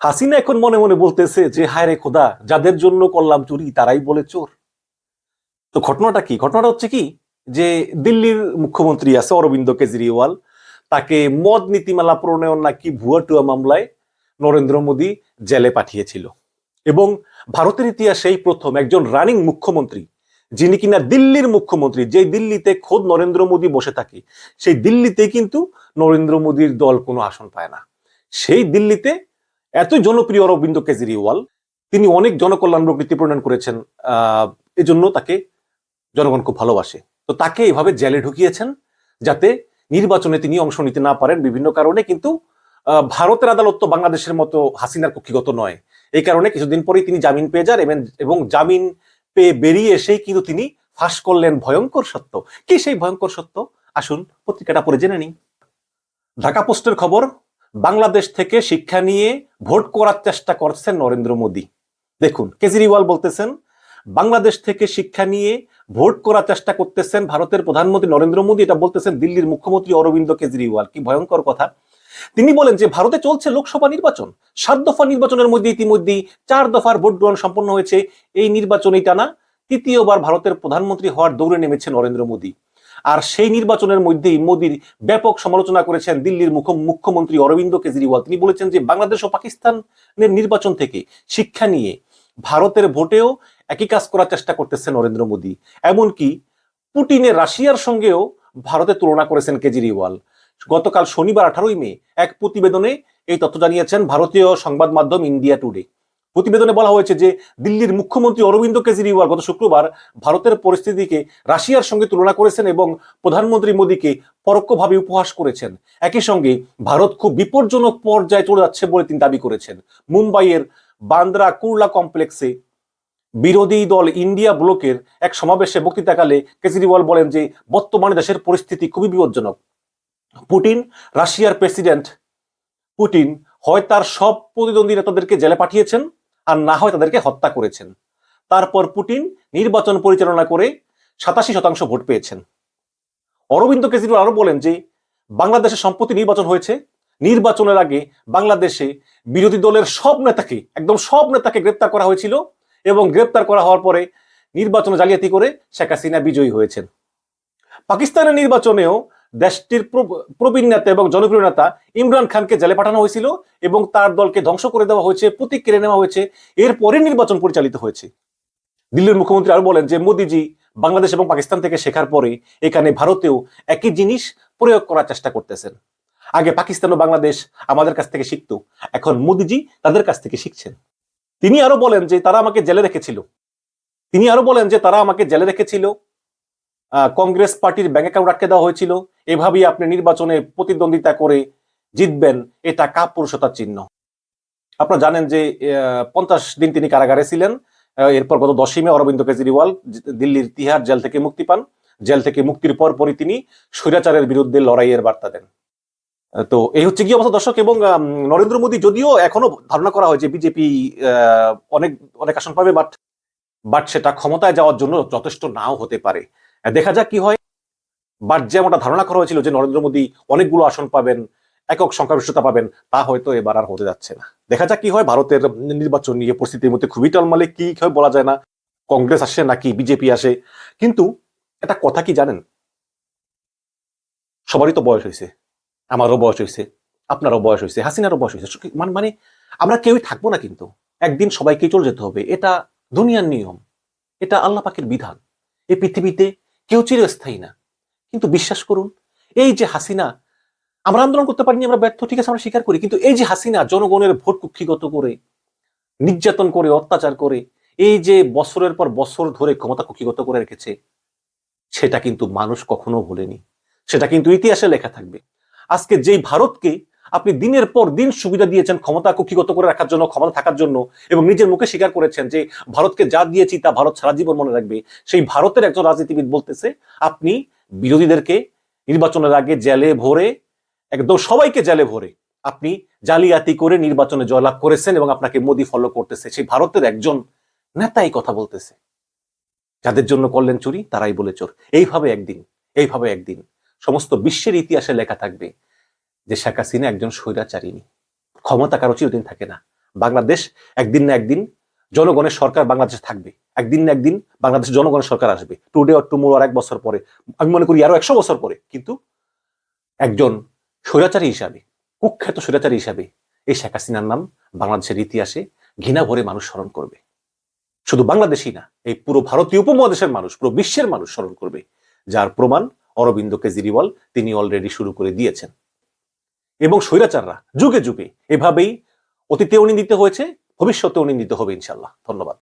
হাসিনা এখন মনে মনে বলতেছে যে, হায় রে খোদা, যাদের জন্য করলাম চুরি, তারাই বলে চোর। তো ঘটনাটা কি? ঘটনাটা হচ্ছে কি যে, দিল্লির মুখ্যমন্ত্রী আছে অরবিন্দ কেজরিওয়াল। তাকে মদ নীতিমালা প্রণয়ন নাকি ভুয়া টুয়া মামলায় নরেন্দ্র মোদী জেলে পাঠিয়েছিল। এবং ভারতের ইতিহাসেই প্রথম একজন রানিং মুখ্যমন্ত্রী, যিনি কিনা দিল্লির মুখ্যমন্ত্রী, যে দিল্লিতে খোদ নরেন্দ্র মোদী বসে থাকে, সেই দিল্লিতে কিন্তু নরেন্দ্র মোদীর দল কোনো আসন পায় না। সেই দিল্লিতে এত জনপ্রিয় অরবিন্দ কেজরিওয়াল, তিনি অনেক জনকল্যাণমূলক নীতি প্রণয়ন করেছেন এজন্য তাকে জনগণ খুব ভালোবাসে। তো তাকে এভাবে জেলে ঢুকিয়েছেন যাতে নির্বাচনে তিনি অংশ নিতে না পারেন বিভিন্ন কারণে, কিন্তু ভারতের আদালত তো বাংলাদেশের মতো হাসিনার কক্ষিগত নয়। এই কারণে কিছুদিন পরেই তিনি জামিন পেয়ে যান এবং এবং জামিন পেয়ে বেরিয়ে এসেই কিন্তু তিনি ফাঁস করলেন ভয়ঙ্কর সত্য। কি সেই ভয়ঙ্কর সত্য? আসুন, পত্রিকাটা পড়ে জেনে নিই। ঢাকা পোস্টের খবর বাংলাদেশ থেকে শিক্ষা নিয়ে ভোট করার চেষ্টা করছেন নরেন্দ্র মোদী। দেখুন, কেজরিওয়াল বলতেছেন, বাংলাদেশ থেকে শিক্ষা নিয়ে ভোট করার চেষ্টা করতেছেন ভারতের প্রধানমন্ত্রী নরেন্দ্র মোদী, এটা বলতেছেন দিল্লির মুখ্যমন্ত্রী অরবিন্দ কেজরিওয়াল। কি ভয়ঙ্কর কথা। তিনি বলেন যে, ভারতে চলছে লোকসভা নির্বাচন। সাত দফা নির্বাচনের মধ্যে ইতিমধ্যেই চার দফার ভোট গ্রহণ সম্পন্ন হয়েছে। এই নির্বাচনেই টানা তৃতীয়বার ভারতের প্রধানমন্ত্রী হওয়ার দৌড়ে নেমেছে নরেন্দ্র মোদী। আর সেই নির্বাচনের মধ্যেই মোদীর ব্যাপক সমালোচনা করেছেন দিল্লির মুখ্য- মুখ্যমন্ত্রী অরবিন্দ কেজরিওয়াল। তিনি বলেছেন যে, বাংলাদেশ ও পাকিস্তানের নির্বাচন থেকে শিক্ষা নিয়ে ভারতের ভোটেও একই কাজ করার চেষ্টা করতেছে নরেন্দ্র মোদী। এমনকি পুটিনের রাশিয়ার সঙ্গেও ভারতের তুলনা করেছেন কেজরিওয়াল। গতকাল শনিবার আঠারোই মে এক প্রতিবেদনে এই তথ্য জানিয়েছেন ভারতীয় সংবাদ মাধ্যম ইন্ডিয়া টুডে। প্রতিবেদনে বলা হয়েছে যে দিল্লির মুখ্যমন্ত্রী অরবিন্দ কেজরিওয়াল গত শুক্রবার ভারতের পরিস্থিতিকে রাশিয়ার সঙ্গে তুলনা করেছেন এবং প্রধানমন্ত্রী মোদীকে পরোক্ষভাবে উপহাস করেছেন। একই সঙ্গে ভারত খুব বিপজ্জনক পর্যায়ে চলে যাচ্ছে বলে তিনি দাবি করেছেন। মুম্বাইয়ের বান্দ্রা কুর্লা কমপ্লেক্সে বিরোধী দল ইন্ডিয়া ব্লকের এক সমাবেশে বক্তৃতাকালে কেজরিওয়াল বলেন যে বর্তমানে দেশের পরিস্থিতি খুবই বিপজ্জনক। পুটিন রাশিয়ার প্রেসিডেন্ট পুটিন হয় তার সব প্রতিদ্বন্দ্বী নেতাদেরকে জেলে পাঠিয়েছেন। আর না হয় তাদেরকে হত্যা করেছেন। তারপর পুটিন নির্বাচন পরিচালনা করে সাতাশি শতাংশ ভোট পেয়েছেন। অরবিন্দ কেজরিওয়াল আরও বলেন যে, বাংলাদেশে সম্প্রতি নির্বাচন হয়েছে। নির্বাচনের আগে বাংলাদেশে বিরোধী দলের সব নেতাকে, একদম সব নেতাকে গ্রেপ্তার করা হয়েছিল এবং গ্রেপ্তার করা হওয়ার পরে নির্বাচনে জালিয়াতি করে শেখ হাসিনা বিজয়ী হয়েছেন। পাকিস্তানের নির্বাচনেও দেশটির প্রবীণ নেতা এবং জনপ্রিয় নেতা ইমরান খানকে জেলে পাঠানো হয়েছিল এবং তার দলকে ধ্বংস করে দেওয়া হয়েছে প্রতীক কেড়ে নেওয়া হয়েছে, এরপরে নির্বাচন পরিচালিত হয়েছে। দিল্লির মুখ্যমন্ত্রী আরও বলেন যে, মোদিজি বাংলাদেশ এবং পাকিস্তান থেকে শেখার পরে এখানে ভারতেও একই জিনিস প্রয়োগ করার চেষ্টা করতেছেন। আগে পাকিস্তান ও বাংলাদেশ আমাদের কাছ থেকে শিখতো, এখন মোদিজি তাদের কাছ থেকে শিখছেন। তিনি আরও বলেন যে, তারা আমাকে জেলে রেখেছিল। তিনি আরও বলেন যে, তারা আমাকে জেলে রেখেছিল। কংগ্রেস পার্টির ব্যাংক অ্যাকাউন্ট আটকে দেওয়া হয়েছিল। এভাবেই আপনি নির্বাচনে প্রতিদ্বন্দ্বিতা করে জিতবেন, এটা কাপুরুষতার চিহ্ন। আপনারা জানেন যে পঞ্চাশ দিন তিনি কারাগারে ছিলেন। এরপর গত দশই মে অরবিন্দ কেজরিওয়াল দিল্লির তিহার জেল থেকে মুক্তি পান। জেল থেকে মুক্তির পর পরই তিনি স্বৈরাচারের বিরুদ্ধে লড়াইয়ের বার্তা দেন। তো এই হচ্ছে কি অবস্থা দর্শক? এবং নরেন্দ্র মোদী যদিও এখনও ধারণা করা হয় যে বিজেপি অনেক অনেক আসন পাবে বাট বাট সেটা ক্ষমতায় যাওয়ার জন্য যথেষ্ট নাও হতে পারে। দেখা যাক কি হয়। বাট যেমনটা ধারণা করা হয়েছিল যে নরেন্দ্র মোদী অনেকগুলো আসন পাবেন, একক সংখ্যাগরিষ্ঠতা পাবেন, তা হয়তো এবার আর হতে যাচ্ছে না। দেখা যাক কি হয়, ভারতের নির্বাচন নিয়ে পরিস্থিতির মধ্যে খুবই টলমালে কি হয় বলা যায় না। কংগ্রেস আসে নাকি বিজেপি আসে? কিন্তু একটা কথা কি জানেন? সবারই তো বয়স হয়েছে। আমারও বয়স হয়েছে। আপনারও বয়স হয়েছে। হাসিনারও বয়স হয়েছে। মানে মানে আমরা কেউই থাকব না কিন্তু। একদিন সবাইকে চলে যেতে হবে। এটা দুনিয়ার নিয়ম। এটা আল্লাহ পাকের বিধান। এই পৃথিবীতে কেউ চিরস্থায়ী না। কিন্তু বিশ্বাস করুন, এই যে হাসিনা, আমরা আন্দোলন করতে পারিনি, আমরা ব্যর্থ, ঠিক আছে, আমরা স্বীকার করি। কিন্তু এই যে হাসিনা, জনগণের ভোট কুক্ষিগত করে, নির্যাতন করে, অত্যাচার করে, এই যে বছরের পর বছর ধরে ক্ষমতা কুক্ষিগত করে রেখেছে, সেটা কিন্তু মানুষ কখনো ভোলেনি। সেটা কিন্তু ইতিহাসে লেখা থাকবে। আজকে যেই ভারতকে আপনি দিনের পর দিন সুবিধা দিয়েছেন ক্ষমতা কুক্ষিগত করে রাখার জন্য, ক্ষমতা থাকার জন্য এবং নিজের মুখে স্বীকার করেছেন যে ভারতকে যা দিয়েছি তা ভারত সারা জীবন মনে রাখবে। সেই ভারতের একজন রাজনীতিবিদ বলতেছে, আপনি বিরোধীদেরকে নির্বাচনের আগে জেলে ভরে, একদম সবাইকে জেলে ভরে আপনি জালিয়াতি করে নির্বাচনে জয়লাভ করেছেন এবং আপনাকে মোদি ফলো করতেছে। সেই ভারতের একজন নেতা এই কথা বলতেছে। যাদের জন্য করলেন চুরি, তারাই বলে চোর। এইভাবে একদিন এইভাবে একদিন সমস্ত বিশ্বের ইতিহাসে লেখা থাকবে যে শেখ হাসিনা একজন স্বৈরাচারিণী। ক্ষমতা কারও চিরদিন থাকে না। বাংলাদেশ একদিন না একদিন জনগণের সরকার বাংলাদেশে থাকবে। একদিন না একদিন বাংলাদেশ জনগণের সরকার আসবে। টুডে অর টুমোর আর এক বছর পরে। আমি মনে করি আরও একশো বছর পরে। কিন্তু একজন স্বৈরাচারী হিসাবে, কুখ্যাত স্বৈরাচারী হিসাবে এই শেখ হাসিনার নাম বাংলাদেশের ইতিহাসে ঘৃণা ভরে মানুষ স্মরণ করবে। শুধু বাংলাদেশই না, এই পুরো ভারতীয় উপমহাদেশের মানুষ, পুরো বিশ্বের মানুষ স্মরণ করবে। যার প্রমাণ অরবিন্দ কেজরিওয়াল তিনি অলরেডি শুরু করে দিয়েছেন। এবং স্বৈরাচাররা যুগে যুগে এভাবেই অতীতেও নিন্দিত হয়েছে ভবিষ্যতেও নিন্দিত হবে ইনশাল্লাহ ধন্যবাদ।